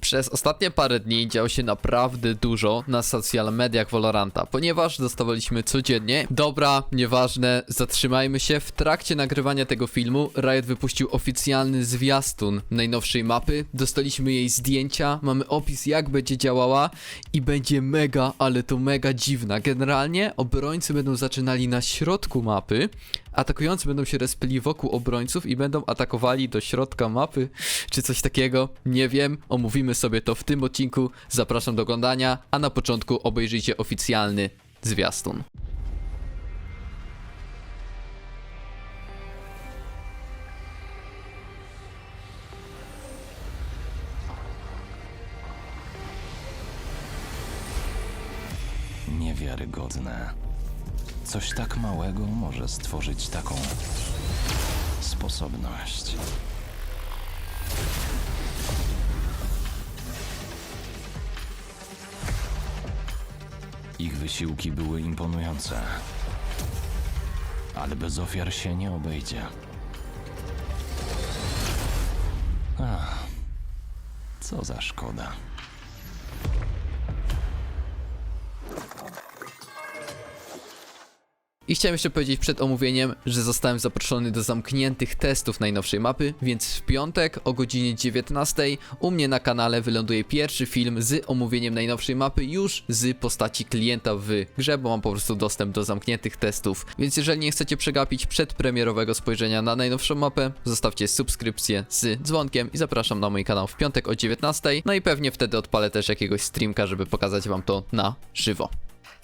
Przez ostatnie parę dni działo się naprawdę dużo na social mediach Valoranta, ponieważ dostawaliśmy codziennie. Dobra, nieważne, zatrzymajmy się. W trakcie nagrywania tego filmu Riot wypuścił oficjalny zwiastun najnowszej mapy. Dostaliśmy jej zdjęcia, mamy opis jak będzie działała i będzie mega, ale to mega dziwna. Generalnie obrońcy będą zaczynali na środku mapy, atakujący będą się respili wokół obrońców i będą atakowali do środka mapy, czy coś takiego. Nie wiem, omówimy sobie to w tym odcinku. Zapraszam do oglądania, a na początku obejrzyjcie oficjalny zwiastun. Niewiarygodne. Coś tak małego może stworzyć taką sposobność. Ich wysiłki były imponujące. Ale bez ofiar się nie obejdzie. Ach, co za szkoda. I chciałem jeszcze powiedzieć przed omówieniem, że zostałem zaproszony do zamkniętych testów najnowszej mapy, więc w piątek o godzinie 19 u mnie na kanale wyląduje pierwszy film z omówieniem najnowszej mapy już z postaci klienta w grze, bo mam po prostu dostęp do zamkniętych testów. Więc jeżeli nie chcecie przegapić przedpremierowego spojrzenia na najnowszą mapę, zostawcie subskrypcję z dzwonkiem i zapraszam na mój kanał w piątek o 19. No i pewnie wtedy odpalę też jakiegoś streamka, żeby pokazać wam to na żywo.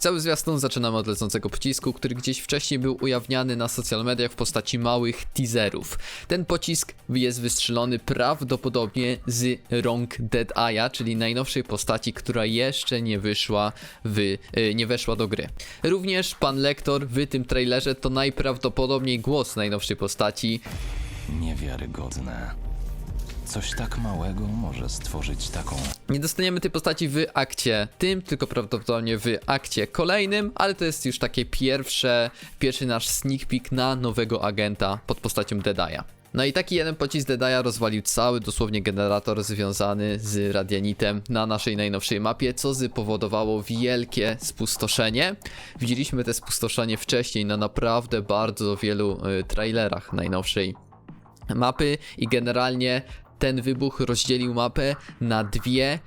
Cały zwiastun zaczynamy od lecącego pocisku, który gdzieś wcześniej był ujawniany na social mediach w postaci małych teaserów. Ten pocisk jest wystrzelony prawdopodobnie z rąk Dead Eye'a, czyli najnowszej postaci, która jeszcze nie wyszła w, y, nie weszła do gry. Również pan lektor w tym trailerze to najprawdopodobniej głos najnowszej postaci, Niewiarygodne. Coś tak małego może stworzyć taką Nie dostaniemy tej postaci w akcie tym, tylko prawdopodobnie w akcie kolejnym, ale to jest już takie pierwsze, pierwszy nasz sneak peek na nowego agenta pod postacią Deadaya. No i taki jeden pocisk Deadaya rozwalił cały dosłownie generator związany z Radianitem na naszej najnowszej mapie, co spowodowało wielkie spustoszenie. Widzieliśmy te spustoszenie wcześniej na naprawdę bardzo wielu y, trailerach najnowszej mapy i generalnie ten wybuch rozdzielił mapę na dwie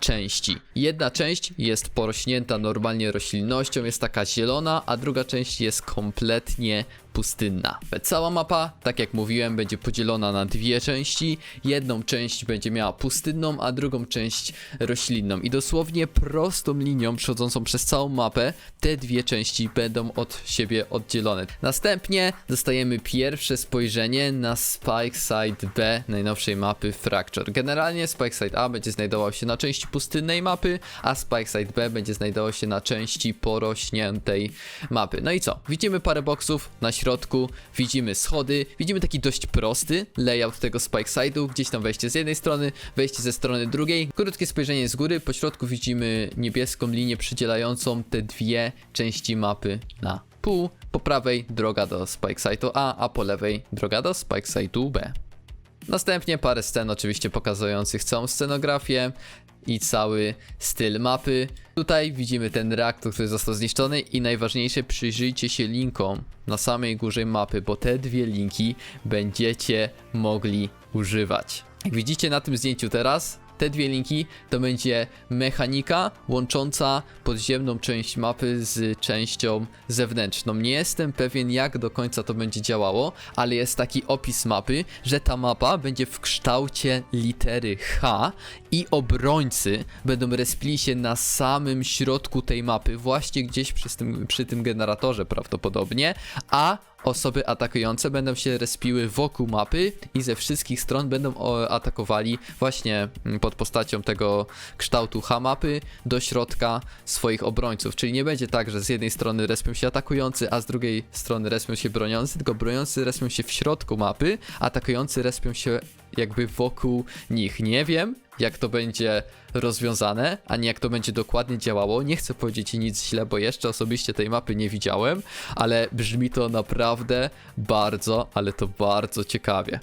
części. Jedna część jest porośnięta normalnie roślinnością, jest taka zielona, a druga część jest kompletnie pustynna. Cała mapa, tak jak mówiłem, będzie podzielona na dwie części. Jedną część będzie miała pustynną, a drugą część roślinną. I dosłownie prostą linią przechodzącą przez całą mapę te dwie części będą od siebie oddzielone. Następnie dostajemy pierwsze spojrzenie na Spike Side B najnowszej mapy Fracture. Generalnie Spike Side A będzie znajdował się na części pustynnej mapy, a Spike Side B będzie znajdował się na części porośniętej mapy. No i co? Widzimy parę boksów na środku, widzimy schody, widzimy taki dość prosty layout tego Spike Side'u, gdzieś tam wejście z jednej strony, wejście ze strony drugiej. Krótkie spojrzenie z góry, po środku widzimy niebieską linię przydzielającą te dwie części mapy na pół. Po prawej droga do Spike Side'u A, a po lewej droga do Spike Side'u B. Następnie parę scen oczywiście pokazujących całą scenografię i cały styl mapy. Tutaj widzimy ten reaktor, który został zniszczony i najważniejsze przyjrzyjcie się linkom na samej górze mapy, bo te dwie linki będziecie mogli używać. Jak widzicie na tym zdjęciu teraz, te dwie linki to będzie mechanika łącząca podziemną część mapy z częścią zewnętrzną. Nie jestem pewien jak do końca to będzie działało, ale jest taki opis mapy, że ta mapa będzie w kształcie litery H i obrońcy będą respili się na samym środku tej mapy, właśnie gdzieś przy tym, przy tym generatorze prawdopodobnie, a osoby atakujące będą się respiły wokół mapy i ze wszystkich stron będą atakowali właśnie mm, pod postacią tego kształtu H-mapy do środka swoich obrońców. Czyli nie będzie tak, że z jednej strony respią się atakujący, a z drugiej strony respią się broniący, tylko broniący respią się w środku mapy, atakujący respią się jakby wokół nich. Nie wiem, jak to będzie rozwiązane, ani jak to będzie dokładnie działało. Nie chcę powiedzieć nic źle, bo jeszcze osobiście tej mapy nie widziałem, ale brzmi to naprawdę bardzo, ale to bardzo ciekawie.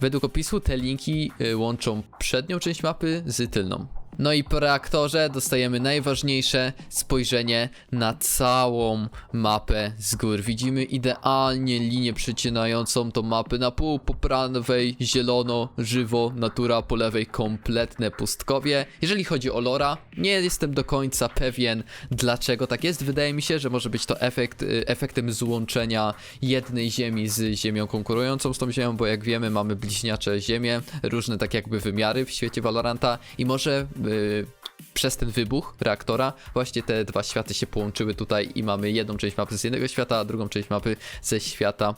Według opisu te linki y, łączą przednią część mapy z tylną. No i po reaktorze dostajemy najważniejsze spojrzenie na całą mapę z gór. Widzimy idealnie linię przecinającą tą mapę na pół, po prawej zielono, żywo, natura, po lewej kompletne pustkowie. Jeżeli chodzi o lora, nie jestem do końca pewien dlaczego tak jest. Wydaje mi się, że może być to efekt, y, efektem złączenia jednej ziemi z ziemią konkurującą z tą ziemią, bo jak wiemy mamy bliźniacze ziemie, różne tak jakby wymiary w świecie Valoranta i może przez ten wybuch reaktora właśnie te dwa światy się połączyły tutaj i mamy jedną część mapy z jednego świata, a drugą część mapy ze świata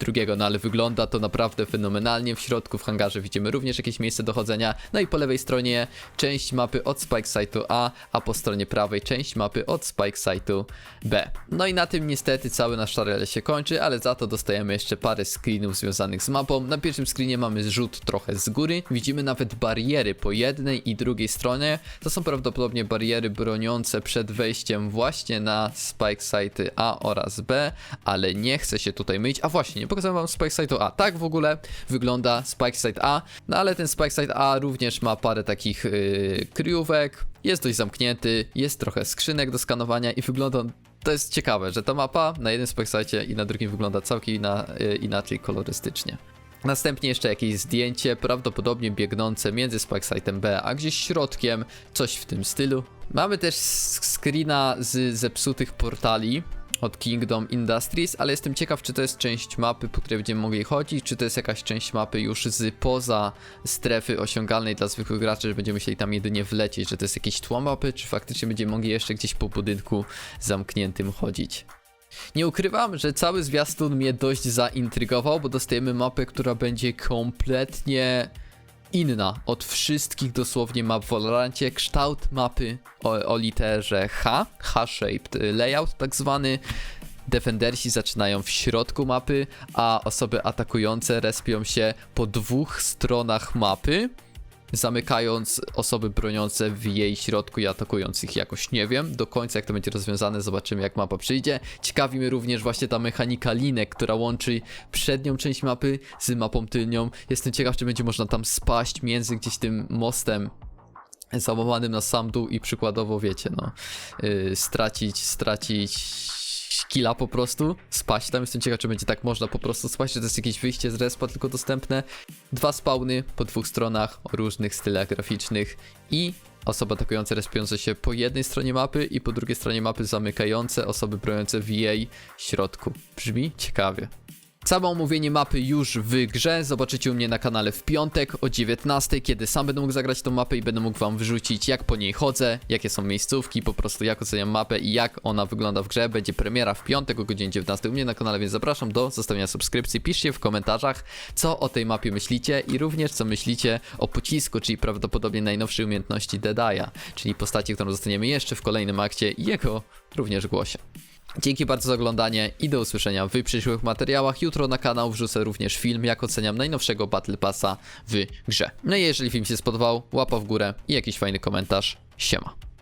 drugiego, no ale wygląda to naprawdę fenomenalnie. W środku w hangarze widzimy również jakieś miejsce dochodzenia, no i po lewej stronie część mapy od Spike Site'u A, a po stronie prawej część mapy od Spike Site'u B. No i na tym niestety cały nasz tutorial się kończy, ale za to dostajemy jeszcze parę screenów związanych z mapą. Na pierwszym screenie mamy zrzut trochę z góry, widzimy nawet bariery po jednej i drugiej stronie. To są prawdopodobnie bariery broniące przed wejściem właśnie na Spike Site'y A oraz B, ale nie chcę się tutaj mylić. A właśnie, nie pokazałem wam Spike Site'u A. Tak w ogóle wygląda Spike Site A, no ale ten Spike Site A również ma parę takich yy, kryjówek, jest dość zamknięty, jest trochę skrzynek do skanowania i wygląda to jest ciekawe, że ta mapa na jednym Site i na drugim wygląda całkiem ina, yy, inaczej kolorystycznie. Następnie jeszcze jakieś zdjęcie, prawdopodobnie biegnące między Spike Site'em B, a gdzieś środkiem, coś w tym stylu. Mamy też screena z zepsutych portali od Kingdom Industries, ale jestem ciekaw, czy to jest część mapy, po której będziemy mogli chodzić, czy to jest jakaś część mapy już z poza strefy osiągalnej dla zwykłych graczy, że będziemy musieli tam jedynie wlecieć, że to jest jakieś tło mapy, czy faktycznie będziemy mogli jeszcze gdzieś po budynku zamkniętym chodzić. Nie ukrywam, że cały zwiastun mnie dość zaintrygował, bo dostajemy mapę, która będzie kompletnie inna od wszystkich dosłownie map w Valorancie. Kształt mapy o, o literze H, H-shaped layout tak zwany. Defendersi zaczynają w środku mapy, a osoby atakujące respią się po dwóch stronach mapy zamykając osoby broniące w jej środku i atakując ich jakoś, nie wiem. Do końca jak to będzie rozwiązane, zobaczymy jak mapa przyjdzie. Ciekawi mnie również właśnie ta mechanika linek, która łączy przednią część mapy z mapą tylnią. Jestem ciekaw, czy będzie można tam spaść między gdzieś tym mostem załamanym na sam dół i przykładowo, wiecie, no, yy, stracić, stracić killa po prostu, spaść tam. Jestem ciekaw, czy będzie tak można po prostu spaść, czy to jest jakieś wyjście z respa tylko dostępne. Dwa spawny po dwóch stronach o różnych stylach graficznych i osoby atakujące respiące się po jednej stronie mapy i po drugiej stronie mapy zamykające osoby broniące w jej środku. Brzmi ciekawie. Całe omówienie mapy już w grze zobaczycie u mnie na kanale w piątek o 19, kiedy sam będę mógł zagrać tą mapę i będę mógł wam wyrzucić jak po niej chodzę, jakie są miejscówki, po prostu jak oceniam mapę i jak ona wygląda w grze. Będzie premiera w piątek o godzinie 19 u mnie na kanale, więc zapraszam do zostawienia subskrypcji. Piszcie w komentarzach, co o tej mapie myślicie i również co myślicie o pocisku, czyli prawdopodobnie najnowszej umiejętności Deadaya, czyli postaci, którą dostaniemy jeszcze w kolejnym akcie i jego również głosie. Dzięki bardzo za oglądanie i do usłyszenia w przyszłych materiałach. Jutro na kanał wrzucę również film, jak oceniam najnowszego Battle Passa w grze. No i jeżeli film się spodobał, łapa w górę i jakiś fajny komentarz. Siema.